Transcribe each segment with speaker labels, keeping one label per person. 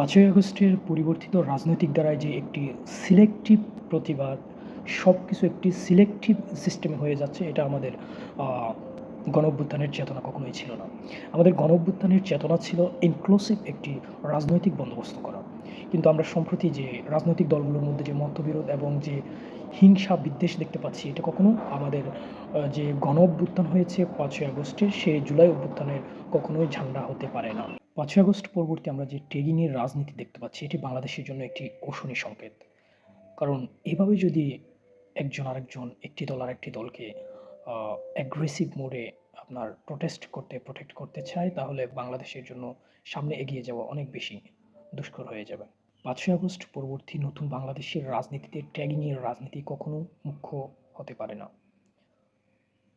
Speaker 1: পাঁচই আগস্টের পরিবর্তিত রাজনৈতিক দ্বারায় যে একটি সিলেক্টিভ প্রতিবাদ সব কিছু একটি সিলেক্টিভ সিস্টেমে হয়ে যাচ্ছে, এটা আমাদের গণ চেতনা কখনোই ছিল না। আমাদের গণ চেতনা ছিল ইনক্লুসিভ একটি রাজনৈতিক বন্দোবস্ত করা। কিন্তু আমরা সম্প্রতি যে রাজনৈতিক দলগুলোর মধ্যে যে মতবিরোধ এবং যে হিংসা বিদ্বেষ দেখতে পাচ্ছি, এটা কখনো আমাদের যে গণ অভ্যুত্থান হয়েছে পাঁচই আগস্টে সেই জুলাই অভ্যুত্থানের কখনোই ঝান্ডা হতে পারে না। পাঁচই আগস্ট পরবর্তী আমরা যে ট্যাগিংয়ের রাজনীতি দেখতে পাচ্ছি, এটি বাংলাদেশের জন্য একটি অশনি সংকেত। কারণ এভাবে যদি একজন আরেকজন একটি দল আর একটি দলকে অ্যাগ্রেসিভ মোডে আপনার প্রোটেস্ট করতে প্রোটেক্ট করতে চায়, তাহলে বাংলাদেশের জন্য সামনে এগিয়ে যাওয়া অনেক বেশি দুষ্কর হয়ে যাবে। পাঁচই আগস্ট পরবর্তী নতুন বাংলাদেশের রাজনীতিতে ট্যাগিংয়ের রাজনীতি কখনো মুখ্য হতে পারে না।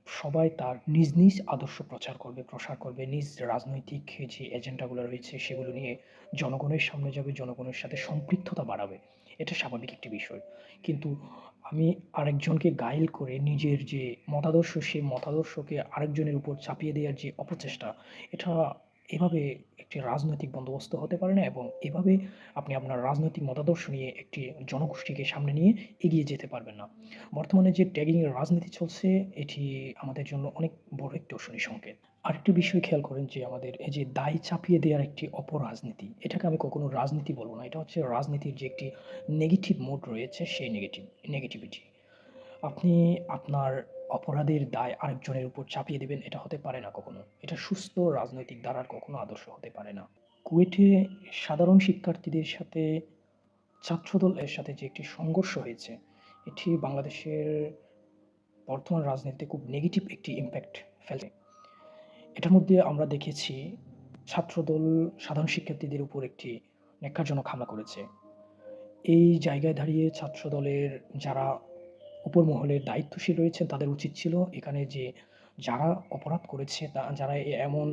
Speaker 1: সবাই তার নিজ নিজ আদর্শ প্রচার করবে, প্রসার করবে, নিজ রাজনৈতিক যে এজেন্ডাগুলো রয়েছে সেগুলো নিয়ে জনগণের সামনে যাবে, জনগণের সাথে সম্পৃক্ততা বাড়াবে। এটা স্বাভাবিক একটি বিষয়। কিন্তু আমি আরেকজনকে গাইল করে নিজের যে মতাদর্শ সেই মতাদর্শকে আরেকজনের উপর চাপিয়ে দেওয়ার যে অপচেষ্টা, এটা এভাবে একটি রাজনৈতিক বন্দোবস্ত হতে পারে না এবং এভাবে আপনি আপনার রাজনৈতিক মতাদর্শ নিয়ে একটি জনগোষ্ঠীকে সামনে নিয়ে এগিয়ে যেতে পারবেন না। বর্তমানে যে ট্যাগিংয়ের রাজনীতি চলছে, এটি আমাদের জন্য অনেক বড় একটি অশনি সংকেত। আরেকটি বিষয় খেয়াল করেন যে আমাদের এই যে দায় চাপিয়ে দেওয়ার একটি অপরাজনীতি, এটাকে আমি কখনো রাজনীতি বলব না, এটা হচ্ছে রাজনীতির যে একটি নেগেটিভ মোড রয়েছে, সেই নেগেটিভ নেগেটিভিটি আপনি আপনার অপরাধের দায় আরেকজনের উপর চাপিয়ে দেবেন, এটা হতে পারে না কখনো। এটা সুস্থ রাজনৈতিক ধারার কখনো আদর্শ হতে পারে না। কুয়েটে সাধারণ শিক্ষার্থীদের সাথে, ছাত্রদলের সাথে যে একটি সংঘর্ষ হয়েছে, এটি বাংলাদেশের বর্তমান রাজনীতিতে খুব নেগেটিভ একটি ইম্প্যাক্ট ফেলে এটার মধ্যে আমরা দেখেছি, ছাত্রদল সাধারণ শিক্ষার্থীদের উপর একটি ন্যাক্কারজনক হামলা করেছে। এই জায়গায় দাঁড়িয়ে ছাত্রদলের যারা উপর মহলের দায়িত্বশীল রয়েছেন, তাদের উচিত ছিল এখানে যে যারা অপরাধ করেছে, তা যারা এমন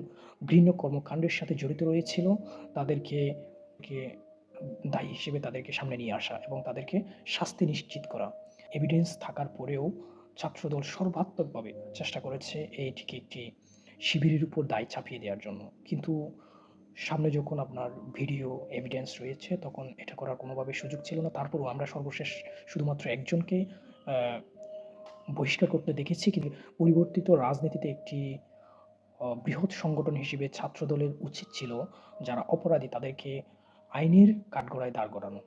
Speaker 1: ঘৃণ্য কর্মকাণ্ডের সাথে জড়িত রয়েছিল, তাদেরকে কে দায়ী হিসেবে তাদেরকে সামনে নিয়ে আসা এবং তাদেরকে শাস্তি নিশ্চিত করা। এভিডেন্স থাকার পরেও ছাত্রদল সর্বাত্মকভাবে চেষ্টা করেছে এইটিকে একটি শিবিরের উপর দায় চাপিয়ে দেওয়ার জন্য। কিন্তু সামনে যখন আপনার ভিডিও এভিডেন্স রয়েছে, তখন এটা করার কোনোভাবে সুযোগ ছিল না। তারপরও আমরা সর্বশেষ শুধুমাত্র একজনকে বহিষ্কার করতে দেখেছি কিন্তু পরিবর্তিত রাজনীতিতে একটি বৃহৎ সংগঠন হিসেবে ছাত্রদলের উচিত ছিল যারা অপরাধী তাদেরকে আইনের কাঠগড়ায় দাঁড় করানো,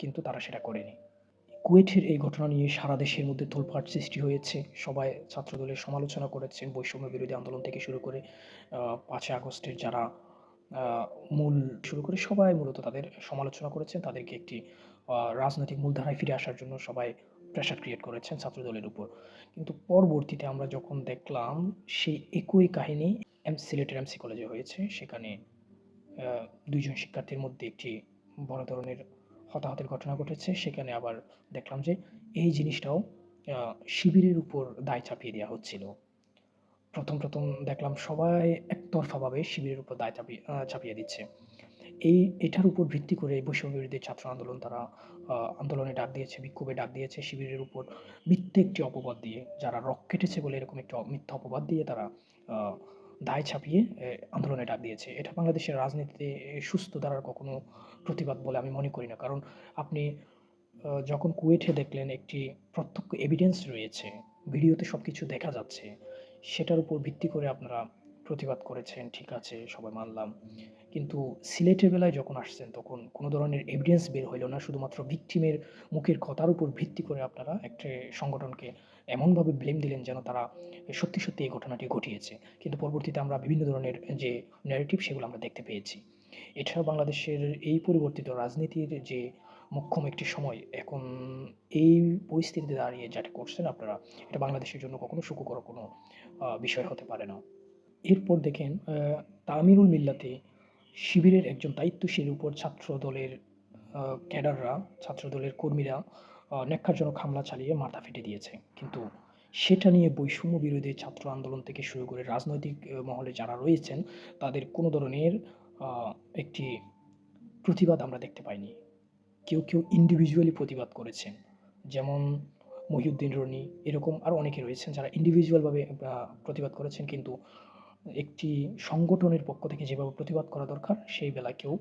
Speaker 1: কিন্তু তারা সেটা করেনি। কুয়েটের এই ঘটনা নিয়ে সারা দেশের মধ্যে তোলপাট সৃষ্টি হয়েছে। সবাই ছাত্রদলের সমালোচনা করেছেন। বৈষম্য বিরোধী আন্দোলন থেকে শুরু করে পাঁচই আগস্টের যারা মূল শুরু করে সবাই মূলত তাদের সমালোচনা করেছেন। তাদেরকে একটি রাজনৈতিক মূলধারায় ফিরে আসার জন্য সবাই প্রেশার ক্রিয়েট করেছেন ছাত্রদলের উপর। কিন্তু পরবর্তীতে আমরা যখন দেখলাম সেই একই কাহিনী এম সিলেটের এমসি কলেজে হয়েছে, সেখানে দুইজন শিক্ষার্থীর মধ্যে একটি বড় ধরনের হতাহতের ঘটনা ঘটেছে। সেখানে আবার দেখলাম যে এই জিনিসটাও শিবিরের উপর দায় চাপিয়ে দেওয়া হচ্ছিল। প্রথম প্রথম দেখলাম সবাই একতরফাভাবে শিবিরের উপর দায় চাপিয়ে চাপিয়ে দিচ্ছে। এই, এটার উপর ভিত্তি করে বৈষম্য বিরোধী ছাত্র আন্দোলন তারা আন্দোলনে ডাক দিয়েছে, বিক্ষোভে ডাক দিয়েছে, শিবিরের উপর মিথ্যে একটি অপবাদ দিয়ে, যারা রক কেটেছে বলে এরকম একটি মিথ্যা অপবাদ দিয়ে তারা দায় ছাপিয়ে আন্দোলনে ডাক দিয়েছে। এটা বাংলাদেশের রাজনীতিতে সুস্থ ধারার কখনো প্রতিবাদ বলে আমি মনে করি না। কারণ আপনি যখন কুয়েটে দেখলেন একটি প্রত্যক্ষ এভিডেন্স রয়েছে, ভিডিওতে সব কিছু দেখা যাচ্ছে, সেটার উপর ভিত্তি করে আপনারা প্রতিবাদ করেছেন, ঠিক আছে, সবাই মানলাম। কিন্তু সিলেটের বেলায় যখন আসছেন, তখন কোনো ধরনের এভিডেন্স বের হইল না, শুধুমাত্র ভিকটিমের মুখের কথার উপর ভিত্তি করে আপনারা একটি সংগঠনকে এমনভাবে ব্লেম দিলেন যেন তারা সত্যি সত্যি এই ঘটনাটি ঘটিয়েছে। কিন্তু পরবর্তীতে আমরা বিভিন্ন ধরনের যে ন্যারেটিভ সেগুলো আমরা দেখতে পেয়েছি। এছাড়া বাংলাদেশের এই পরিবর্তিত রাজনীতির যে মোক্ষম একটি সময়, এখন এই পরিস্থিতিতে দাঁড়িয়ে যেটা করছেন আপনারা, এটা বাংলাদেশের জন্য কখনো সুখকর কোনো বিষয় হতে পারে না। এরপর দেখেন তামিরুল মিল্লাতে শিবিরের একজন দায়িত্বশীল উপর ছাত্র দলের ক্যাডাররা ছাত্র দলের কর্মীরা ন্যাক্কারজনক হামলা চালিয়ে মাথা ফেটে দিয়েছে। কিন্তু সেটা নিয়ে বৈষম্য বিরোধী ছাত্র আন্দোলন থেকে শুরু করে রাজনৈতিক মহলে যারা রয়েছেন, তাদের কোনো ধরনের একটি প্রতিবাদ আমরা দেখতে পাইনি। কেউ কেউ ইন্ডিভিজুয়ালি প্রতিবাদ করেছেন। যেমন মহিউদ্দিন রনি, এরকম আরও অনেকে রয়েছেন যারা ইন্ডিভিজুয়ালভাবে প্রতিবাদ করেছেন। কিন্তু একটি সংগঠনের পক্ষ থেকে যেভাবে প্রতিবাদ করা দরকার, সেই বেলা কেউ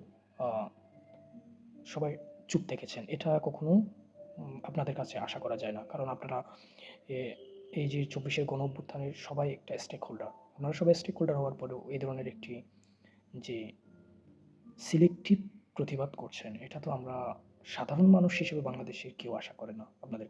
Speaker 1: সবাই চুপ থেকেছেন। এটা কখনো আপনাদের কাছে আশা করা যায় না। কারণ আপনারা এই যে চব্বিশের গণ অভ্যুত্থানের সবাই একটা স্টেক হোল্ডার আপনারা সবাই স্টেক হোল্ডার হওয়ার পরেও এই ধরনের একটি, যে সিলেক্টিভ প্রতিবাদ করছেন, এটা তো আমরা সাধারণ মানুষ হিসেবে বাংলাদেশের কেউ আশা করে না। আপনাদের